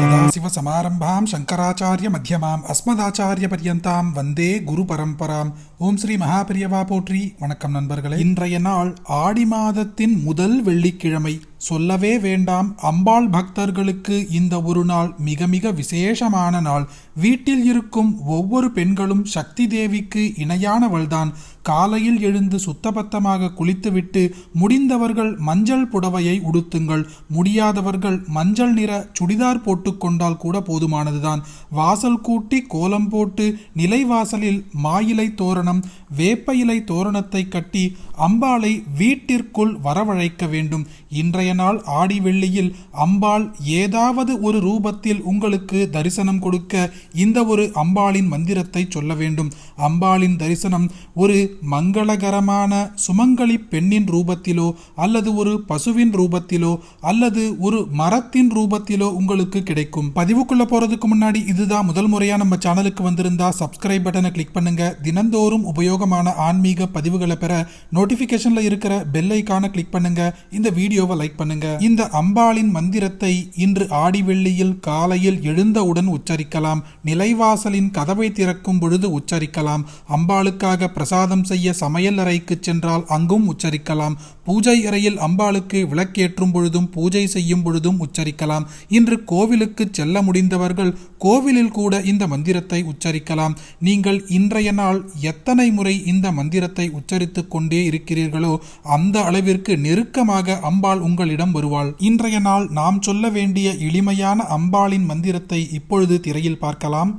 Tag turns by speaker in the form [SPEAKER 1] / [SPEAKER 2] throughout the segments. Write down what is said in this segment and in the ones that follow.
[SPEAKER 1] சதாசிவசமாரம்பாம் சங்கராச்சாரிய மத்தியமாம் அஸ்மதாச்சாரிய பர்யந்தாம் வந்தே குரு பரம்பராம் ஓம் ஸ்ரீ மகாபிரியவா போற்றி வணக்கம் நண்பர்களே இன்றைய நாள் ஆடி மாதத்தின் முதல் வெள்ளிக்கிழமை சொல்லவே வேண்டாம். அம்பாள் பக்தர்களுக்கு இந்த ஒரு நாள் மிக மிக விசேஷமான நாள். வீட்டில் இருக்கும் ஒவ்வொரு பெண்களும் சக்தி தேவிக்கு இணையானவள்தான். காலையில் எழுந்து சுத்தபத்தமாக குளித்துவிட்டு முடிந்தவர்கள் மஞ்சள் புடவையை உடுத்துங்கள். முடியாதவர்கள் மஞ்சள் நிற சுடிதார் போட்டுக்கொண்டால் கூட போதுமானதுதான். வாசல் கூட்டி கோலம் போட்டு நிலைவாசலில் மாயிலை தோரணம் வேப்ப இலை தோரணத்தை கட்டி அம்பாளை வீட்டிற்குள் வரவழைக்க வேண்டும். இன்றைய நாள் ஆடி வெள்ளியில் அம்பாள் ஏதாவது ஒரு ரூபத்தில் உங்களுக்கு தரிசனம் கொடுக்க இந்த ஒரு அம்பாளின் மந்திரத்தை சொல்ல வேண்டும். அம்பாளின் தரிசனம் ஒரு மங்களகரமான சுமங்கலி பெண்ணின் ரூபத்திலோ அல்லது ஒரு பசுவின் ரூபத்திலோ அல்லது ஒரு மரத்தின் ரூபத்திலோ உங்களுக்கு கிடைக்கும். பதிவுக்குள்ள போறதுக்கு முன்னாடி இதுதான் முதல் முறையா நம்ம சேனலுக்கு வந்திருந்தா சப்ஸ்கிரைப் பட்டனை கிளிக் பண்ணுங்க. தினந்தோறும் உபயோகமான ஆன்மீக பதிவுகளை பெற நோட்டிபிகேஷன்ல இருக்கிற பெல் ஐக்கான கிளிக் பண்ணுங்க. இந்த வீடியோவை லைக் பண்ணுங்க. இந்த அம்பாளின் மந்திரத்தை இன்று ஆடி வெள்ளியில் காலையில் எழுந்தவுடன் உச்சரிக்கலாம். நிலைவாசலின் கதவை திறக்கும் பொழுது உச்சரிக்கலாம். அம்பாளுக்காக பிரசாதம் செய்ய சமையல் அறைக்கு சென்றால் அங்கும் உச்சரிக்கலாம். பூஜை அறையில் அம்பாளுக்கு விளக்கேற்றும் பொழுதும் பூஜை செய்யும் பொழுதும் உச்சரிக்கலாம். இன்று கோவிலுக்கு செல்ல முடிந்தவர்கள் கோவிலில் கூட இந்த மந்திரத்தை உச்சரிக்கலாம். நீங்கள் இன்றைய நாள் எத்தனை முறை இந்த மந்திரத்தை உச்சரித்துக் கொண்டே இருக்கிறீர்களோ அந்த அளவிற்கு நெருக்கமாக அம்பாள் உங்களிடம் வருவாள். இன்றைய நாள் நாம் சொல்ல வேண்டிய எளிமையான அம்பாளின் மந்திரத்தை இப்பொழுது திரையில் பார்க்கலாம்.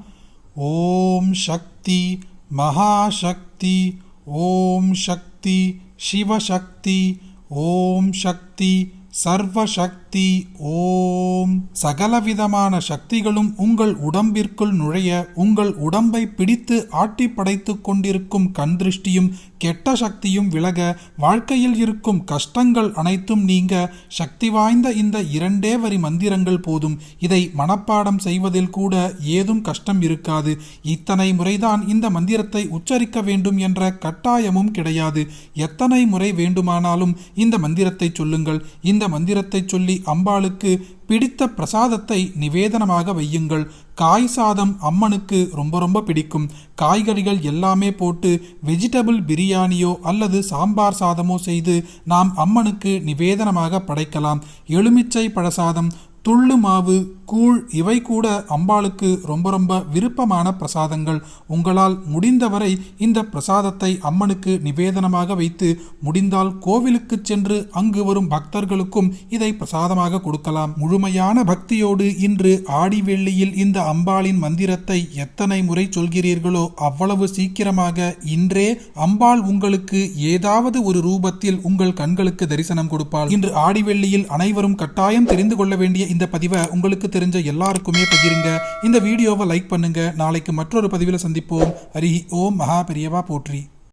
[SPEAKER 1] ஓம் சக்தி மகாசக்தி ஓம் சக்தி. சக்தி சிவசக்தி ஓம் சக்தி சர்வசக்தி ஓம். சகலவிதமான சக்திகளும் உங்கள் உடம்பிற்குள் நுழைய உங்கள் உடம்பை பிடித்து ஆட்டி படைத்து கொண்டிருக்கும் கண் திருஷ்டியும் கெட்ட சக்தியும் விலக வாழ்க்கையில் இருக்கும் கஷ்டங்கள் அனைத்தும் நீங்க சக்தி வாய்ந்த இந்த இரண்டே வரி மந்திரங்கள் போதும். இதை மனப்பாடம் செய்வதில் கூட ஏதும் கஷ்டம் இருக்காது. இத்தனை முறைதான் இந்த மந்திரத்தை உச்சரிக்க வேண்டும் என்ற கட்டாயமும் கிடையாது. எத்தனை முறை வேண்டுமானாலும் இந்த மந்திரத்தை சொல்லுங்கள். இந்த மந்திரத்தை சொல்லி அம்பாளுக்கு பிடித்த பிரசாதத்தை நிவேதனமாக வையுங்கள். காய் சாதம் அம்மனுக்கு ரொம்ப ரொம்ப பிடிக்கும். காய்கறிகள் எல்லாமே போட்டு வெஜிடபிள் பிரியாணியோ அல்லது சாம்பார் சாதமோ செய்து நாம் அம்மனுக்கு நிவேதனமாக படைக்கலாம். எலுமிச்சை பழசாதம் துள்ளு மாவு கூழ் இவை கூட அம்பாளுக்கு ரொம்ப ரொம்ப விருப்பமான பிரசாதங்கள். உங்களால் முடிந்தவரை இந்த பிரசாதத்தை அம்மனுக்கு நிவேதனமாக வைத்து முடிந்தால் கோவிலுக்கு சென்று அங்கு வரும் பக்தர்களுக்கும் இதை பிரசாதமாக கொடுக்கலாம். முழுமையான பக்தியோடு இன்று ஆடி வெள்ளியில் இந்த அம்பாளின் மந்திரத்தை எத்தனை முறை சொல்கிறீர்களோ அவ்வளவு சீக்கிரமாக இன்றே அம்பாள் உங்களுக்கு ஏதாவது ஒரு ரூபத்தில் உங்கள் கண்களுக்கு தரிசனம் கொடுப்பாள். இன்று ஆடி வெள்ளியில் அனைவரும் கட்டாயம் தெரிந்து கொள்ள வேண்டிய இந்த பதிவை உங்களுக்கு தெரிஞ்ச எல்லாருக்குமே பகிருங்க. இந்த வீடியோவை லைக் பண்ணுங்க. நாளைக்கு மற்றொரு பதிவில் சந்திப்போம். ஹரி ஓம் மகா பெரியவா போற்றி.